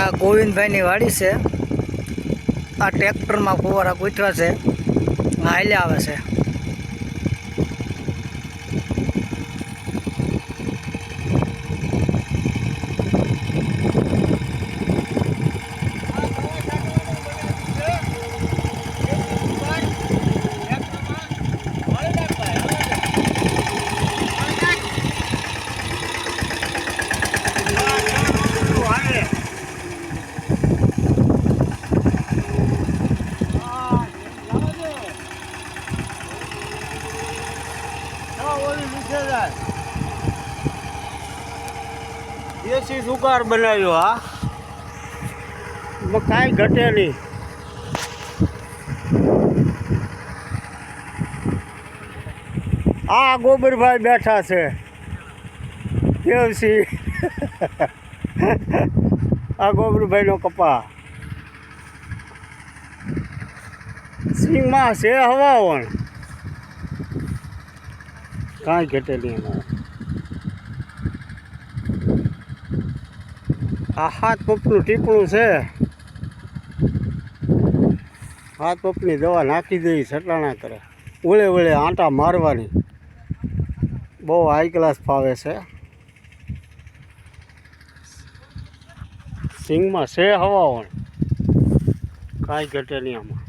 આ ગોવિંદભાઈની વાડી છે. આ ટ્રેક્ટરમાં ફુવારા ગૂંથવા છે. હાલે આવે છે. દેશી સુકાર બનાવ્યો એમાં કાંઈ ઘટે નહીં. આ ગોબરભાઈ બેઠા છે. દેવસી આ ગોબરભાઈનો કપા સિંગમાં છે હવાવણ. કાંઈ ઘટેલી એમાં. આ હાથ પંપનું ટીપણું છે. હાથ પંપની દવા નાખી દેવી સટાણા કરે. ઓળે ઓળે આંટા મારવાની. બહુ હાઈ ક્લાસ ફાવે છે. સિંગમાં છે હવાવણ. કાંઈ ઘટે નહીં આમાં.